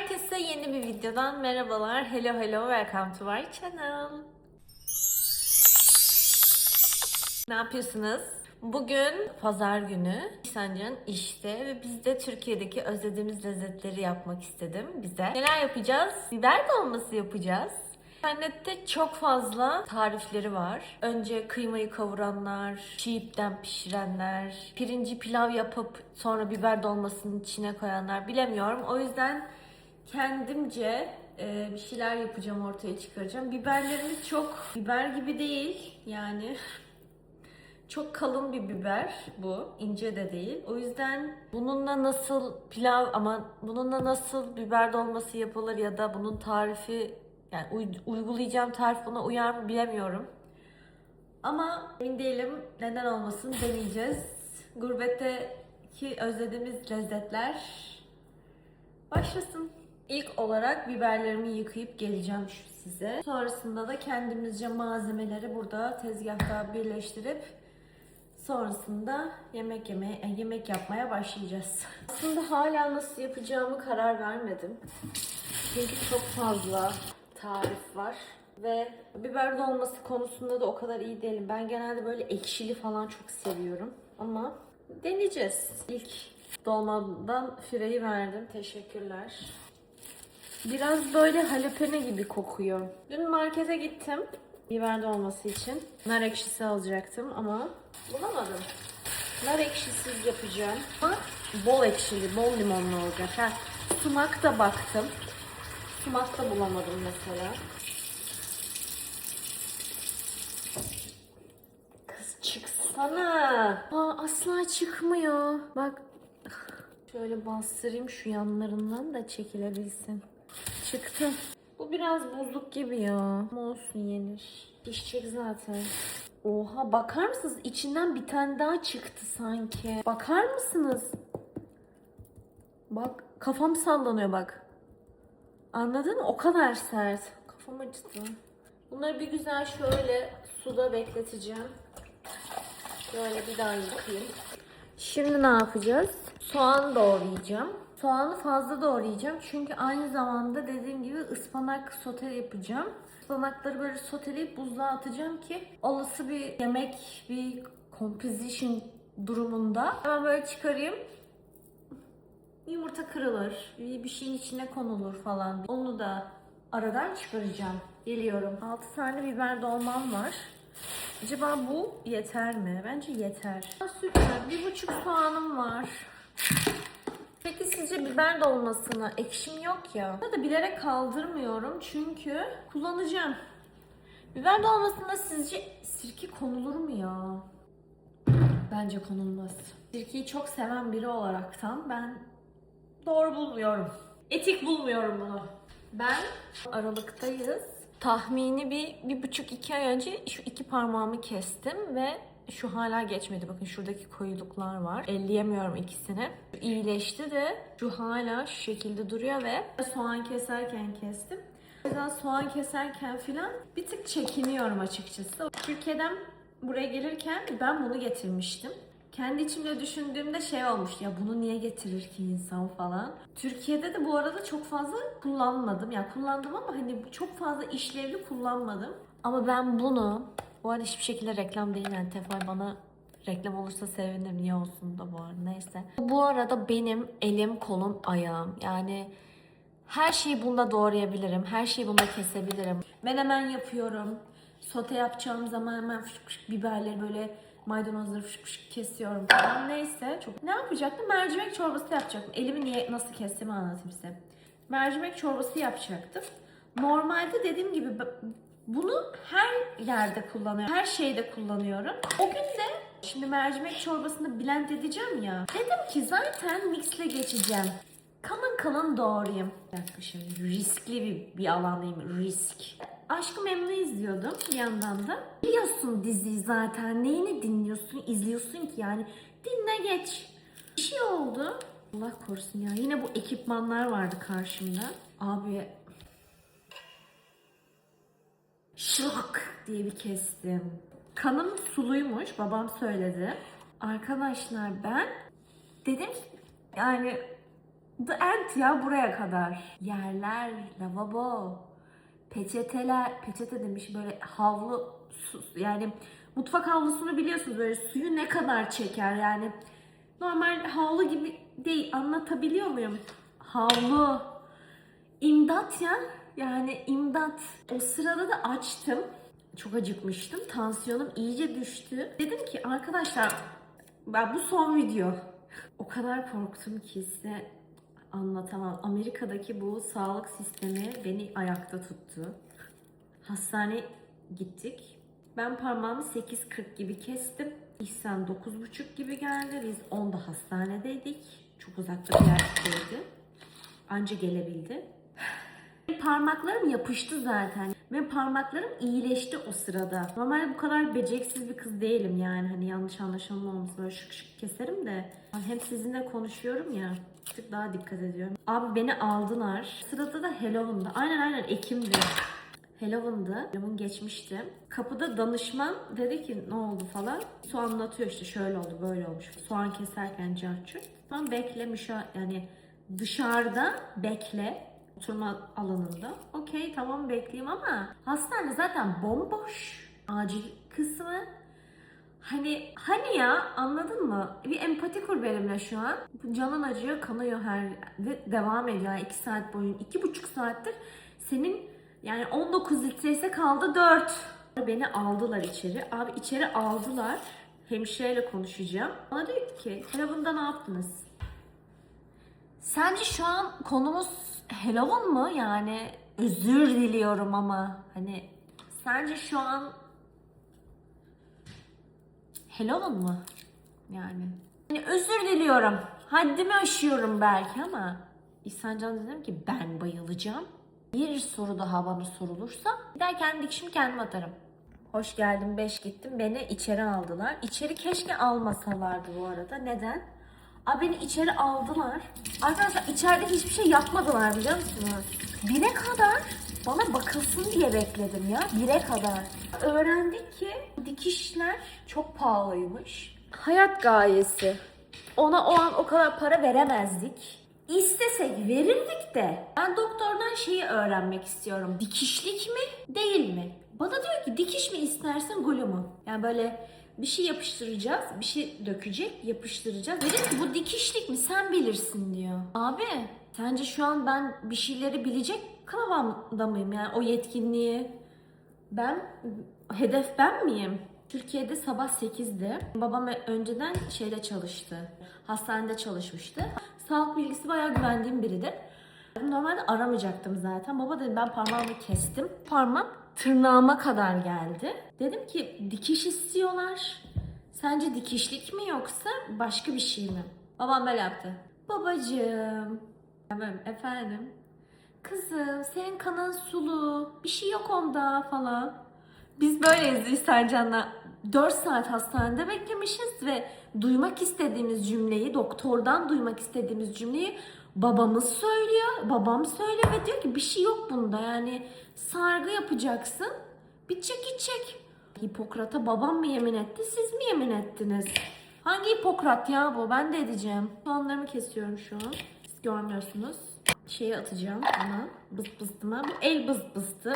Herkese yeni bir videodan merhabalar. Hello hello, welcome to my channel. Ne yapıyorsunuz? Bugün pazar günü. İhsancan işte ve biz de Türkiye'deki özlediğimiz lezzetleri yapmak istedim bize. Neler yapacağız? Biber dolması yapacağız. İnternette çok fazla tarifleri var. Önce kıymayı kavuranlar, çiğ ipten pişirenler, pirinci pilav yapıp sonra biber dolmasının içine koyanlar bilemiyorum. O yüzden kendimce e, bir şeyler yapacağım ortaya çıkaracağım. Biberlerimiz çok biber gibi değil yani çok kalın bir biber bu. ince de değil. O yüzden bununla nasıl pilav ama bununla nasıl biber dolması yapılır ya da bunun tarifi yani uy- uygulayacağım tarif buna uyar mı bilemiyorum. Ama emin değilim. Neden olmasın deneyeceğiz. Gurbetteki özlediğimiz lezzetler başlasın. İlk olarak biberlerimi yıkayıp geleceğim size. Sonrasında da kendimizce malzemeleri burada tezgahta birleştirip sonrasında yemek yemeye e, yemek yapmaya başlayacağız. Aslında hala nasıl yapacağımı karar vermedim. Çünkü çok fazla tarif var ve biber dolması konusunda da o kadar iyi değilim. Ben genelde böyle ekşili falan çok seviyorum ama deneyeceğiz. İlk dolmadan fireyi verdim. Teşekkürler. Biraz böyle jalapeno gibi kokuyor. Dün markete gittim biber dolması için. Nar ekşisi alacaktım ama bulamadım. Nar ekşisiz yapacağım. Ama bol ekşili, bol limonlu olacak. Ha, sumak da baktım. Sumak da bulamadım mesela. Kız çıksana. Aa, asla çıkmıyor. Bak şöyle bastırayım şu yanlarından da çekilebilsin. Çıktı. Bu biraz buzluk gibi ya. Ama olsun yenir. Pişecek zaten. Oha bakar mısınız? İçinden bir tane daha çıktı sanki. Bakar mısınız? Bak kafam sallanıyor bak. Anladın mı? O kadar sert. Kafam acıdı. Bunları bir güzel şöyle suda bekleteceğim. Böyle bir daha yıkayayım. Şimdi ne yapacağız? Soğan doğrayacağım. Soğanı fazla doğrayacağım çünkü aynı zamanda dediğim gibi ıspanak sote yapacağım. Ispanakları böyle soteleyip buzluğa atacağım ki olası bir yemek, bir composition durumunda hemen böyle çıkarayım. Yumurta kırılır, bir şeyin içine konulur falan. Onu da aradan çıkaracağım. Geliyorum. 6 tane biber dolmam var. Acaba bu yeter mi? Bence yeter. Süper. Bir buçuk soğanım var. Peki sizce biber dolmasına ekşim yok ya. Bunu da bilerek kaldırmıyorum çünkü kullanacağım. Biber dolmasına sizce sirke konulur mu ya? Bence konulmaz. Sirkeyi çok seven biri olaraktan ben doğru bulmuyorum. Etik bulmuyorum bunu. Ben Aralık'tayız. Tahmini bir, bir buçuk iki ay önce şu iki parmağımı kestim ve şu hala geçmedi. Bakın şuradaki koyuluklar var. Elleyemiyorum ikisini. Şu iyileşti de şu hala şu şekilde duruyor ve soğan keserken kestim. O yüzden soğan keserken filan bir tık çekiniyorum açıkçası. Türkiye'den buraya gelirken ben bunu getirmiştim. Kendi içimde düşündüğümde şey olmuş ya bunu niye getirir ki insan falan. Türkiye'de de bu arada çok fazla kullanmadım. Ya kullandım ama hani çok fazla işlevli kullanmadım. Ama ben bunu bu arada hiçbir şekilde reklam değil yani Tefal bana reklam olursa sevinirim niye olsun da bu arada neyse. Bu arada benim elim kolum ayağım yani her şeyi bunda doğrayabilirim. Her şeyi bunda kesebilirim. Ben hemen yapıyorum. Sote yapacağım zaman hemen fışk fışk biberleri böyle maydanozları fışk fışk kesiyorum falan. Neyse. Çok... Ne yapacaktım? Mercimek çorbası yapacaktım. Elimi niye nasıl kestiğimi anlatayım size. Mercimek çorbası yapacaktım. Normalde dediğim gibi bunu her yerde kullanıyorum. Her şeyde kullanıyorum. O gün de şimdi mercimek çorbasını blend edeceğim ya. Dedim ki zaten mixle geçeceğim. Kalın kalın doğrayayım. Bir şimdi riskli bir, bir alandayım. Risk. Aşkı Memnu izliyordum bir yandan da. Biliyorsun diziyi zaten. Neyini dinliyorsun, izliyorsun ki yani. Dinle geç. Bir şey oldu. Allah korusun ya. Yine bu ekipmanlar vardı karşımda. Abi şok diye bir kestim. Kanım suluymuş. Babam söyledi. Arkadaşlar ben dedim yani The end ya buraya kadar. Yerler, lavabo, peçeteler, peçete demiş böyle havlu, yani mutfak havlusunu biliyorsunuz böyle suyu ne kadar çeker yani. Normal havlu gibi değil anlatabiliyor muyum? Havlu. İmdat ya. Yani imdat. O sırada da açtım. Çok acıkmıştım. Tansiyonum iyice düştü. Dedim ki arkadaşlar ben bu son video. O kadar korktum ki size anlatamam. Amerika'daki bu sağlık sistemi beni ayakta tuttu. Hastane gittik. Ben parmağımı 8.40 gibi kestim. İhsan 9.30 gibi geldi. Biz 10'da hastanedeydik. Çok uzakta bir yerdeydi. Anca gelebildi. Parmaklarım yapıştı zaten. Benim parmaklarım iyileşti o sırada. Normalde bu kadar beceriksiz bir kız değilim yani. Hani yanlış anlaşılma olmasın böyle şık şık keserim de. Hem sizinle konuşuyorum ya. Tık daha dikkat ediyorum. Abi beni aldılar. Sırada da Halloween'da. Aynen aynen Ekim'di. Halloween'dı. Halloween geçmişti. Kapıda danışman dedi ki ne oldu falan. Su anlatıyor işte şöyle oldu böyle olmuş. Soğan keserken carçurt. Tamam bekle müşa yani dışarıda bekle oturma alanında. Okey tamam bekleyeyim ama hastane zaten bomboş. Acil kısmı. Hani hani ya anladın mı? Bir empati kur benimle şu an. Canın acıyor, kanıyor her ve devam ediyor. Yani iki saat boyunca, iki buçuk saattir senin yani 19 litre kaldı 4. Beni aldılar içeri. Abi içeri aldılar. Hemşireyle konuşacağım. Bana diyor ki, Halloween'da ne yaptınız? Sence şu an konumuz Halloween mı? Yani özür diliyorum ama hani sence şu an Halloween mı? Yani. Hani özür diliyorum. Haddimi aşıyorum belki ama İhsan Can dedim ki ben bayılacağım. Bir soru daha bana sorulursa gider kendi dikişimi kendim atarım. Hoş geldin 5 gittim. Beni içeri aldılar. İçeri keşke almasalardı bu arada. Neden? Abi beni içeri aldılar. Arkadaşlar içeride hiçbir şey yapmadılar biliyor musunuz? Bire kadar bana bakılsın diye bekledim ya. Bire kadar. Öğrendik ki dikişler çok pahalıymış. Hayat gayesi. Ona o an o kadar para veremezdik. İstesek verirdik de ben doktordan şeyi öğrenmek istiyorum. Dikişlik mi değil mi? Bana diyor ki dikiş mi istersin gulu mu? Yani böyle bir şey yapıştıracağız, bir şey dökecek, yapıştıracağız. Dedim ki bu dikişlik mi sen bilirsin diyor. Abi sence şu an ben bir şeyleri bilecek kıvamda mıyım yani o yetkinliği? Ben, hedef ben miyim? Türkiye'de sabah 8'de. Babam önceden şeyde çalıştı. Hastanede çalışmıştı. Sağlık bilgisi bayağı güvendiğim biridir. Normalde aramayacaktım zaten. Baba dedi ben parmağımı kestim. Parmak tırnağıma kadar geldi. Dedim ki dikiş istiyorlar. Sence dikişlik mi yoksa başka bir şey mi? Babam böyle yaptı. Babacığım. Efendim. Kızım senin kanın sulu. Bir şey yok onda falan. Biz böyleyiz İhsan Can'la. 4 saat hastanede beklemişiz ve duymak istediğimiz cümleyi, doktordan duymak istediğimiz cümleyi babamız söylüyor. Babam söylüyor ve diyor ki bir şey yok bunda yani sargı yapacaksın. Bitecek gidecek. Hipokrat'a babam mı yemin etti, siz mi yemin ettiniz? Hangi Hipokrat ya bu? Ben de edeceğim. Soğanlarımı kesiyorum şu an. Siz görmüyorsunuz. Şeye atacağım ama bız bızdıma. Bu el bız bızdı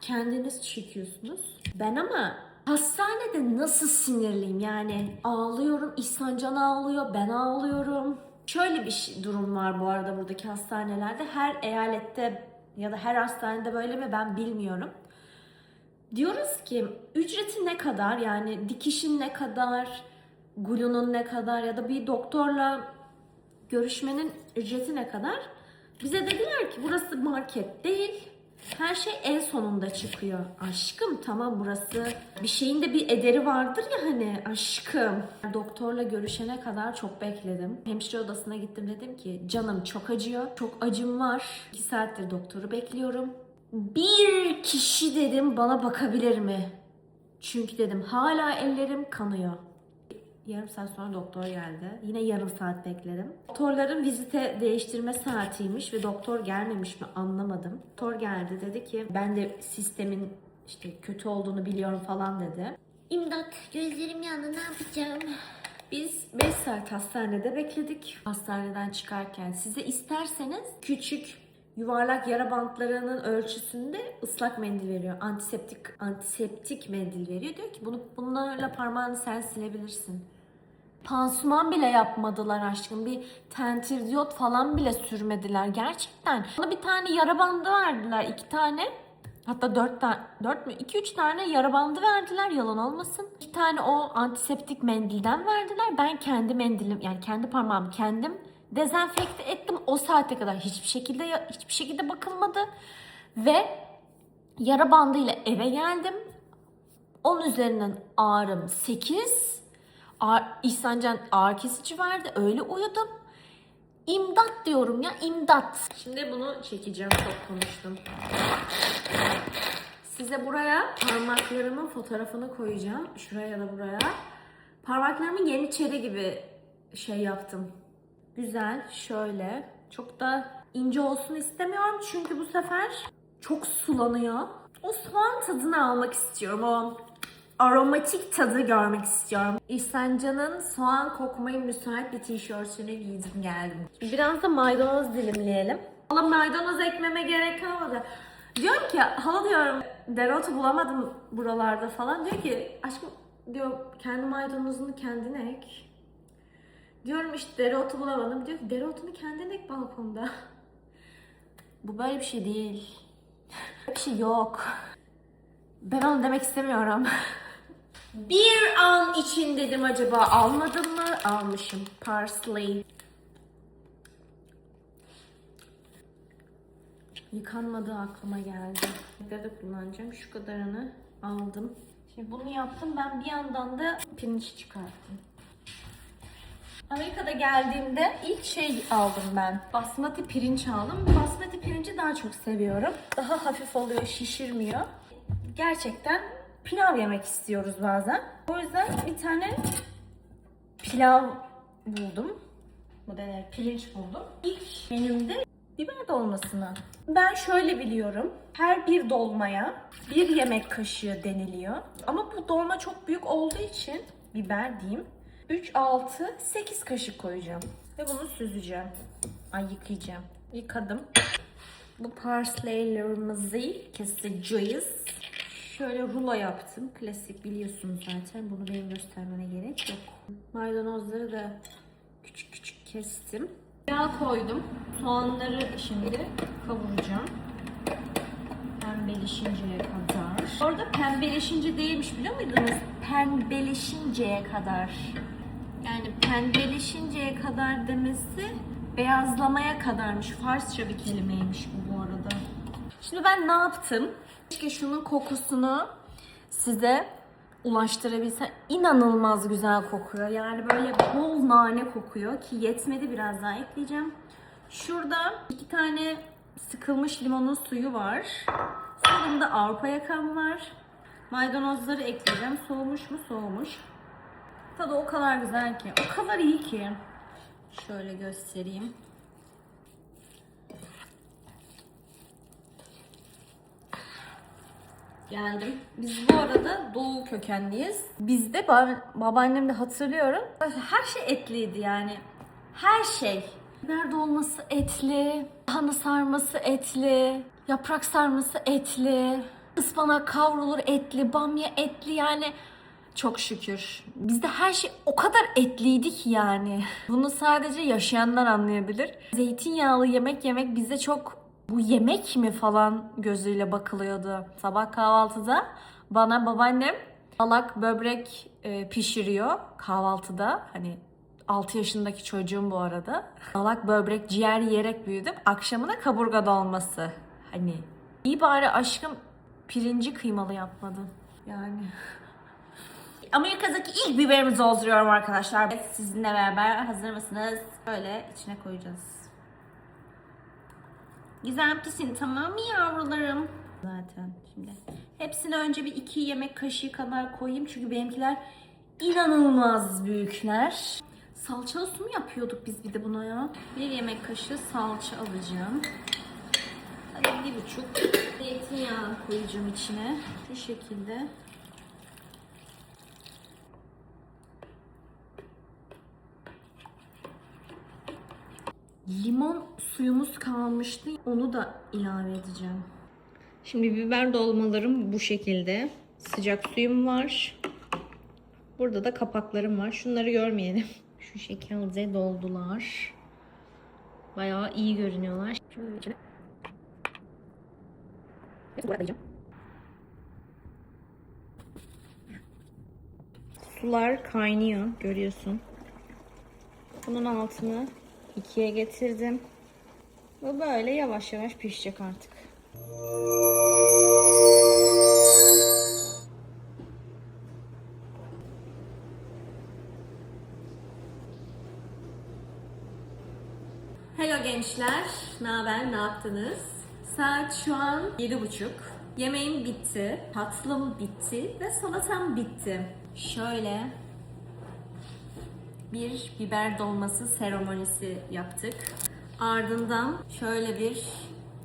kendiniz çekiyorsunuz. Ben ama hastanede nasıl sinirliyim yani ağlıyorum, İhsan Can ağlıyor, ben ağlıyorum. Şöyle bir şey, durum var bu arada buradaki hastanelerde. Her eyalette ya da her hastanede böyle mi ben bilmiyorum. Diyoruz ki ücreti ne kadar yani dikişin ne kadar, gulunun ne kadar ya da bir doktorla görüşmenin ücreti ne kadar? Bize dediler ki burası market değil. Her şey en sonunda çıkıyor. Aşkım tamam burası bir şeyin de bir ederi vardır ya hani aşkım. Doktorla görüşene kadar çok bekledim. Hemşire odasına gittim dedim ki canım çok acıyor. Çok acım var. 2 saattir doktoru bekliyorum. Bir kişi dedim bana bakabilir mi? Çünkü dedim hala ellerim kanıyor. Yarım saat sonra doktor geldi. Yine yarım saat bekledim. Doktorların vizite değiştirme saatiymiş ve doktor gelmemiş mi anlamadım. Doktor geldi dedi ki ben de sistemin işte kötü olduğunu biliyorum falan dedi. İmdat gözlerim yandı ne yapacağım? Biz 5 saat hastanede bekledik. Hastaneden çıkarken size isterseniz küçük yuvarlak yara bantlarının ölçüsünde ıslak mendil veriyor. Antiseptik antiseptik mendil veriyor. Diyor ki bunu bunlarla parmağını sen silebilirsin. Pansuman bile yapmadılar aşkım. Bir tentir falan bile sürmediler gerçekten. Bana bir tane yara bandı verdiler. iki tane. Hatta dört tane, dört mü? İki üç tane yara bandı verdiler yalan olmasın. İki tane o antiseptik mendilden verdiler. Ben kendi mendilim yani kendi parmağımı kendim dezenfekte ettim. O saate kadar hiçbir şekilde hiçbir şekilde bakılmadı. Ve yara bandıyla eve geldim. 10 üzerinden ağrım 8. Ağır, İhsancan ağrı kesici verdi. Öyle uyudum. İmdat diyorum ya imdat. Şimdi bunu çekeceğim çok konuştum. Size buraya parmaklarımın fotoğrafını koyacağım. Şuraya ya da buraya. Parmaklarımı yeniçeri gibi şey yaptım. Güzel şöyle. Çok da ince olsun istemiyorum çünkü bu sefer çok sulanıyor. O soğan tadını almak istiyorum. O aromatik tadı görmek istiyorum. İhsancan'ın soğan kokmaya müsait bir tişörtünü giydim geldim. Biraz da maydanoz dilimleyelim. Valla maydanoz ekmeme gerek kalmadı. Diyorum ki hala diyorum dereotu bulamadım buralarda falan. Diyor ki aşkım diyor kendi maydanozunu kendin ek. Diyorum işte dereotu bulamadım. Diyor ki dereotunu kendin ek balkonda. Bu böyle bir şey değil. Bir şey yok. Ben onu demek istemiyorum. Bir an için dedim acaba almadım mı? Almışım. Parsley. Yıkanmadığı aklıma geldi. Ne kadar kullanacağım? Şu kadarını aldım. Şimdi bunu yaptım. Ben bir yandan da pirinç çıkarttım. Amerika'da geldiğimde ilk şey aldım ben. Basmati pirinç aldım. Basmati pirinci daha çok seviyorum. Daha hafif oluyor, şişirmiyor. Gerçekten pilav yemek istiyoruz bazen. O yüzden bir tane pilav buldum. Bu ne? Pirinç buldum. İlk menümde biber dolmasını. Ben şöyle biliyorum. Her bir dolmaya bir yemek kaşığı deniliyor. Ama bu dolma çok büyük olduğu için biber diyeyim. 3, 6, 8 kaşık koyacağım. Ve bunu süzeceğim. Ay yıkayacağım. Yıkadım. Bu parsleylerimizi keseceğiz. Şöyle rulo yaptım. Klasik biliyorsunuz zaten. Bunu benim göstermene gerek yok. Maydanozları da küçük küçük kestim. Yağ koydum. Soğanları şimdi kavuracağım. Pembeleşinceye kadar. Orada pembeleşince değilmiş biliyor muydunuz? Pembeleşinceye kadar. Yani pembeleşinceye kadar demesi beyazlamaya kadarmış. Farsça bir kelimeymiş bu bu arada. Şimdi ben ne yaptım? Keşke şunun kokusunu size ulaştırabilsem. İnanılmaz güzel kokuyor. Yani böyle bol nane kokuyor ki yetmedi biraz daha ekleyeceğim. Şurada iki tane sıkılmış limonun suyu var. Solumda Avrupa yakam var. Maydanozları ekleyeceğim. Soğumuş mu? Soğumuş. Tadı o kadar güzel ki. O kadar iyi ki. Şöyle göstereyim. Geldim. Biz bu arada doğu kökenliyiz. Bizde ba- babaannem de hatırlıyorum. Her şey etliydi yani. Her şey. Biber dolması etli, lahana sarması etli, yaprak sarması etli, ıspanak kavrulur etli, bamya etli yani çok şükür. Bizde her şey o kadar etliydi ki yani. Bunu sadece yaşayanlar anlayabilir. Zeytinyağlı yemek yemek bizde çok bu yemek mi falan gözüyle bakılıyordu. Sabah kahvaltıda bana babaannem salak böbrek e, pişiriyor kahvaltıda. Hani 6 yaşındaki çocuğum bu arada. Salak böbrek ciğer yiyerek büyüdüm. Akşamına kaburga dolması. Hani iyi bari aşkım pirinci kıymalı yapmadın. Yani Amerika'daki ilk biberimizi dolduruyorum arkadaşlar. Sizinle beraber hazır mısınız? Böyle içine koyacağız. Güzel pişsin tamam mı yavrularım? Zaten şimdi. Hepsini önce bir iki yemek kaşığı kadar koyayım. Çünkü benimkiler inanılmaz büyükler. Salçalı su mu yapıyorduk biz bir de buna ya? Bir yemek kaşığı salça alacağım. Hadi bir buçuk. Zeytinyağı koyacağım içine. Şu şekilde. Limon suyumuz kalmıştı. Onu da ilave edeceğim. Şimdi biber dolmalarım bu şekilde. Sıcak suyum var. Burada da kapaklarım var. Şunları görmeyelim. Şu şekilde doldular. Bayağı iyi görünüyorlar. Şöyle içine. Sular kaynıyor görüyorsun. Bunun altını ikiye getirdim. Ve böyle yavaş yavaş pişecek artık. Hello gençler, ne haber, ne yaptınız? Saat şu an yedi buçuk. Yemeğim bitti, tatlım bitti ve salatam bitti. Şöyle bir biber dolması seremonisi yaptık. Ardından şöyle bir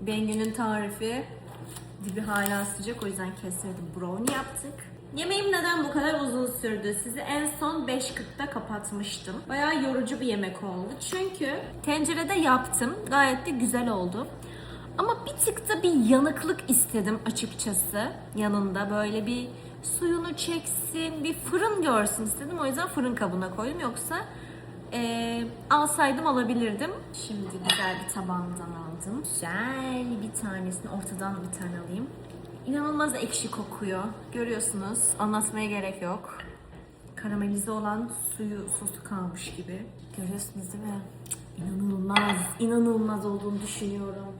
Bengü'nün tarifi dibi hala sıcak o yüzden kesmedim. Brownie yaptık. Yemeğim neden bu kadar uzun sürdü? Sizi en son 5.40'da kapatmıştım. Bayağı yorucu bir yemek oldu. Çünkü tencerede yaptım. Gayet de güzel oldu. Ama bir tık da bir yanıklık istedim açıkçası. Yanında böyle bir suyunu çeksin, bir fırın görsün istedim. O yüzden fırın kabına koydum. Yoksa eee, alsaydım alabilirdim. Şimdi güzel bir tabağımdan aldım. Güzel bir tanesini ortadan bir tane alayım. İnanılmaz ekşi kokuyor. Görüyorsunuz. Anlatmaya gerek yok. Karamelize olan suyu sosu kalmış gibi. Görüyorsunuz değil mi? İnanılmaz, inanılmaz olduğunu düşünüyorum.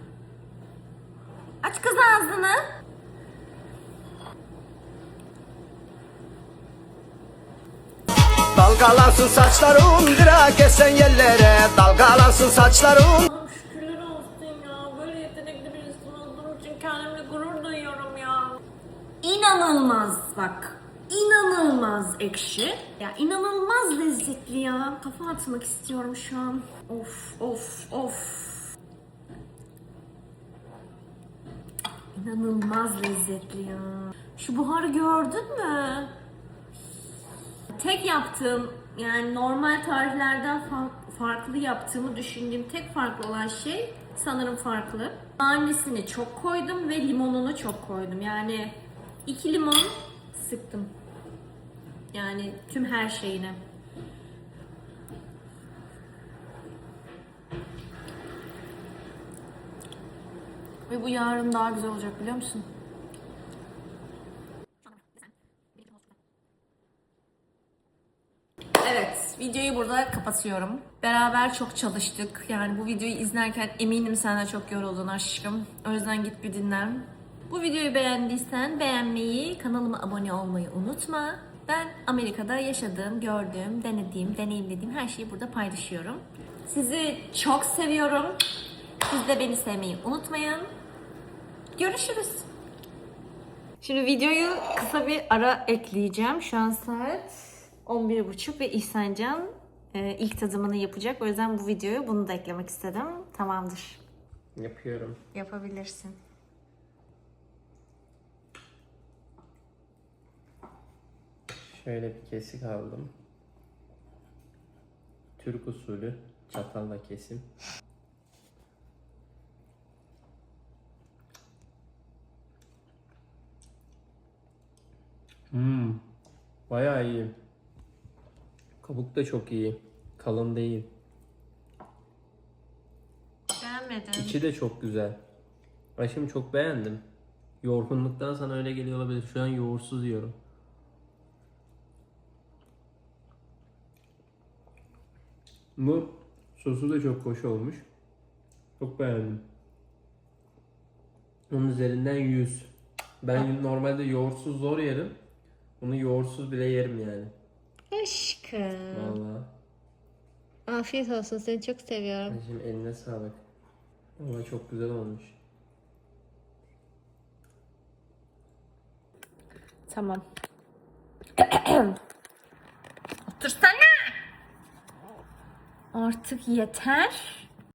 Aç kız ağzını. Dalgalansın saçlarım direk esen yerlere Dalgalansın saçlarım şükürler olsun ya. Böyle yetenekli bir insan olduğum için kendimle gurur duyuyorum ya. İnanılmaz bak. İnanılmaz ekşi. Ya inanılmaz lezzetli ya. Kafa atmak istiyorum şu an. Of of of. İnanılmaz lezzetli ya. Şu buharı gördün mü? Tek yaptığım yani normal tariflerden fa- farklı yaptığımı düşündüğüm tek farklı olan şey sanırım farklı. Nanesini çok koydum ve limonunu çok koydum. Yani iki limon sıktım. Yani tüm her şeyine. Ve bu yarın daha güzel olacak biliyor musun? Evet, videoyu burada kapatıyorum. Beraber çok çalıştık. Yani bu videoyu izlerken eminim sen de çok yoruldun aşkım. O yüzden git bir dinlen. Bu videoyu beğendiysen beğenmeyi, kanalıma abone olmayı unutma. Ben Amerika'da yaşadığım, gördüğüm, denediğim, deneyimlediğim her şeyi burada paylaşıyorum. Sizi çok seviyorum. Siz de beni sevmeyi unutmayın. Görüşürüz. Şimdi videoyu kısa bir ara ekleyeceğim. Şu an saat 11.30 ve İhsancan e, ilk tadımını yapacak. O yüzden bu videoyu bunu da eklemek istedim. Tamamdır. Yapıyorum Yapabilirsin. Şöyle bir kesik aldım Türk usulü çatalla kesim Hmm, bayağı iyi. Kabuk da çok iyi. Kalın değil. Beğenmedim. İçi de çok güzel. Aşkım çok beğendim. Yorgunluktan sana öyle geliyor olabilir. Şu an yoğursuz yiyorum. Bu sosu da çok hoş olmuş. Çok beğendim. Onun üzerinden 100. Ben normalde yoğurtsuz zor yerim. Bunu yoğurtsuz bile yerim yani. Aşkım. Vallahi. Afiyet olsun. Seni çok seviyorum. Şimdi eline sağlık. Ama çok güzel olmuş. Tamam. Otursana. Artık yeter.